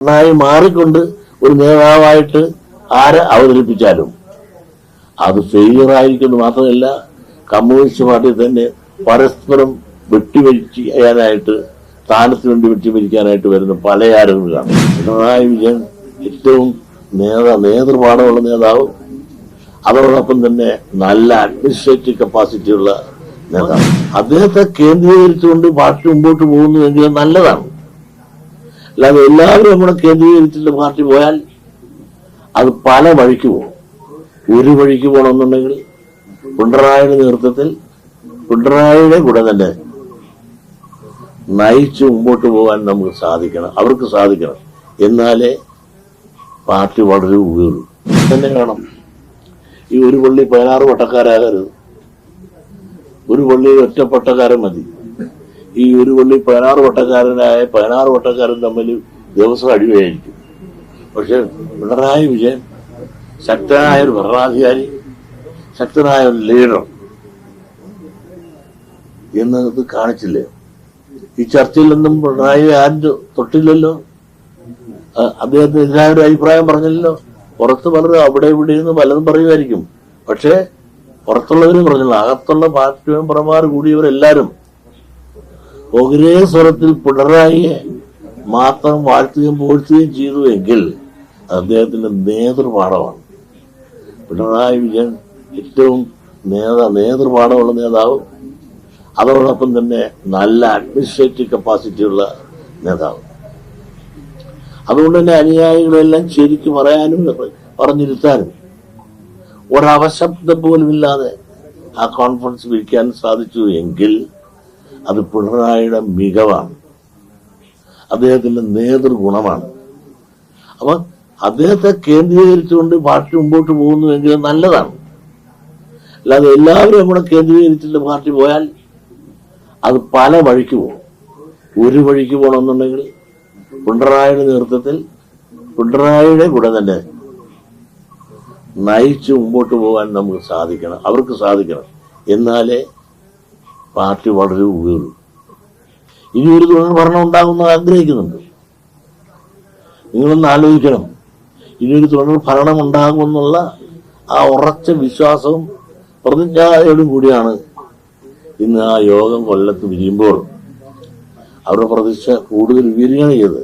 നന്നായി മാറിക്കൊണ്ട് ഒരു നേതാവായിട്ട് ആരെ അവതരിപ്പിച്ചാലും അത് ഫെയിലിയർ ആയിരിക്കുന്നു മാത്രമല്ല കമ്മ്യൂണിസ്റ്റ് പാർട്ടി തന്നെ പരസ്പരം വെട്ടിവരിക്കാനായിട്ട് സ്ഥാനത്തിന് വേണ്ടി വെട്ടിവരിക്കാനായിട്ട് വരുന്ന പല ആരോഗ്യങ്ങളാണ് പിണറായി വിജയൻ ഏറ്റവും നേതാ നേതൃപാഠമുള്ള നേതാവ് അതോടൊപ്പം തന്നെ നല്ല അഡ്മിനിസ്ട്രേറ്റീവ് കപ്പാസിറ്റിയുള്ള നേതാവ്. അദ്ദേഹത്തെ കേന്ദ്രീകരിച്ചുകൊണ്ട് പാർട്ടി മുമ്പോട്ട് പോകുന്നുവെങ്കിൽ നല്ലതാണ്. അല്ലാതെ എല്ലാവരും നമ്മുടെ കേന്ദ്രീകരിച്ചിട്ട് പാർട്ടി പോയാൽ അത് പല വഴിക്ക് പോകും ഒരു വഴിക്ക് പോകണമെന്നുണ്ടെങ്കിൽ പിണറായിയുടെ നേതൃത്വത്തിൽ പിണറായിയുടെ കൂടെ തന്നെ നയിച്ച് മുമ്പോട്ട് പോകാൻ നമുക്ക് സാധിക്കണം അവർക്ക് സാധിക്കണം. എന്നാലേ പാർട്ടി വളരെ ഉയരുള്ളൂ തന്നെ കാണാം ഈ ഒരു പള്ളി പതിനാറ് വട്ടക്കാരാകരുത്. ഒരു പള്ളിയിൽ ഒറ്റ മതി. ഈ ഒരു പള്ളി പതിനാറ് വട്ടക്കാരനായ പതിനാറ് വട്ടക്കാരൻ തമ്മിൽ ദിവസം അടിവയായിരിക്കും പക്ഷെ പിണറായി വിജയൻ ശക്തനായ ഒരു ഭരണാധികാരി ശക്തനായ ഒരു ലീഡർ എന്നത് കാണിച്ചില്ലേ? ഈ ചർച്ചയിലൊന്നും പിണറായി ആരും തൊട്ടില്ലല്ലോ? അദ്ദേഹത്തിന് അദ്ദേഹത്തിനെതിരായ ഒരു അഭിപ്രായം പറഞ്ഞില്ലല്ലോ? പുറത്ത് പലരും അവിടെ ഇവിടെ നിന്ന് പലതും പറയുമായിരിക്കും. പക്ഷേ പുറത്തുള്ളവരും പറഞ്ഞില്ല. അകത്തുള്ള പാർട്ടി മെമ്പർമാർ കൂടിയവരെല്ലാരും ഒരേ സ്വരത്തിൽ പിണറായിയെ മാത്രം വാഴ്ത്തുകയും പോഴ്ത്തുകയും ചെയ്തു എങ്കിൽ അദ്ദേഹത്തിന്റെ നേതൃപാഠമാണ്. പിണറായി വിജയൻ ഏറ്റവും നേതാ നേതൃപാഠമുള്ള നേതാവ്. അതോടൊപ്പം തന്നെ നല്ല അഡ്മിനിസ്ട്രേറ്റീവ് കപ്പാസിറ്റി ഉള്ള നേതാവ്. അതുകൊണ്ട് തന്നെ അനുയായികളെല്ലാം ശരിക്ക് പറയാനും പറഞ്ഞിരുത്താനും ഒരവശബ്ദം പോലുമില്ലാതെ ആ കോൺഫറൻസ് വിളിക്കാൻ സാധിച്ചു എങ്കിൽ അത് പിണറായിയുടെ മികവാണ്. അദ്ദേഹത്തിന്റെ നേതൃഗുണമാണ്. അപ്പൊ അദ്ദേഹത്തെ കേന്ദ്രീകരിച്ചുകൊണ്ട് പാർട്ടി മുമ്പോട്ട് പോകുന്നുവെങ്കിൽ നല്ലതാണ്. അല്ലാതെ എല്ലാവരും കൂടെ കേന്ദ്രീകരിച്ചിട്ട് പാർട്ടി പോയാൽ അത് പല വഴിക്ക് പോകും. ഒരു വഴിക്ക് പോകണമെന്നുണ്ടെങ്കിൽ പിണറായിയുടെ നേതൃത്വത്തിൽ പിണറായിയുടെ കൂടെ തന്നെ നയിച്ച് മുമ്പോട്ട് പോകാൻ നമുക്ക് സാധിക്കണം. അവർക്ക് സാധിക്കണം. എന്നാലേ പാർട്ടി വളരെ ഉയരുള്ളൂ ഇനി ഒരു തുടർ ഭരണം ഉണ്ടാകുമെന്ന് ആഗ്രഹിക്കുന്നുണ്ട്. നിങ്ങളൊന്ന് ആലോചിക്കണം. ഇനി ഒരു തുടർ ഭരണം ഉണ്ടാകുമെന്നുള്ള ആ ഉറച്ച വിശ്വാസവും പ്രതിജ്ഞയോടും കൂടിയാണ് ഇന്ന് ആ യോഗം കൊല്ലത്ത് വിരിയുമ്പോൾ അവരുടെ പ്രതീക്ഷ കൂടുതൽ ഉയരുകയാണ് ചെയ്തത്.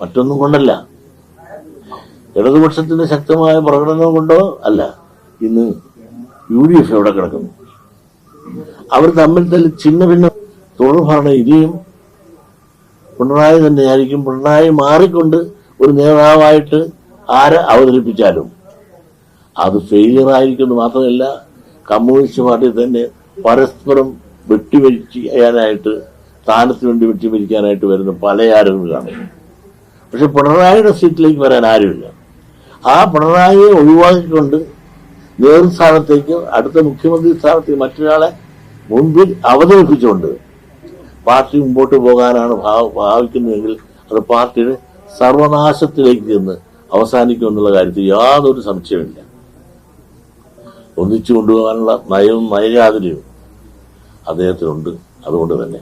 മറ്റൊന്നും കൊണ്ടല്ല. ഇടതുപക്ഷത്തിന്റെ ശക്തമായ പ്രകടനം കൊണ്ടോ അല്ല ഇന്ന് യു ഡി എഫ് എവിടെ കിടക്കുന്നു? അവർ തമ്മിൽ തന്നെ ചിന്ന ഭിന്ന തുടർഭാണ് ഇനിയും പിണറായി തന്നെയായിരിക്കും പിണറായി മാറിക്കൊണ്ട് ഒരു നേതാവായിട്ട് ആര് അവതരിപ്പിച്ചാലും. അത് ഫെയിലിയർ ആയിരിക്കുന്നു മാത്രമല്ല കമ്മ്യൂണിസ്റ്റ് പാർട്ടി തന്നെ പരസ്പരം വെട്ടിവരിക്കാനായിട്ട് സ്ഥാനത്തിന് വേണ്ടി വെട്ടിവരിക്കാനായിട്ട് വരുന്ന പല ആരോപണങ്ങളാണ് പക്ഷെ പിണറായിയുടെ സീറ്റിലേക്ക് വരാൻ ആരുമില്ല. ആ പിണറായിയെ ഒഴിവാക്കിക്കൊണ്ട് നേതൃസ്ഥാനത്തേക്ക് അടുത്ത മുഖ്യമന്ത്രി സ്ഥാനത്തേക്ക് മറ്റൊരാളെ മുൻപിൽ അവതരിപ്പിച്ചുകൊണ്ട് പാർട്ടി മുമ്പോട്ട് പോകാനാണ് ഭാവ- ഭാവിക്കുന്നതെങ്കിൽ അത് പാർട്ടിയുടെ സർവനാശത്തിലേക്ക് ചെന്ന് അവസാനിക്കുമെന്നുള്ള കാര്യത്തിൽ യാതൊരു സംശയമില്ല ഒന്നിച്ചു കൊണ്ടുപോകാനുള്ള നയവും നയജാതിരിയും അദ്ദേഹത്തിനുണ്ട്. അതുകൊണ്ട് തന്നെ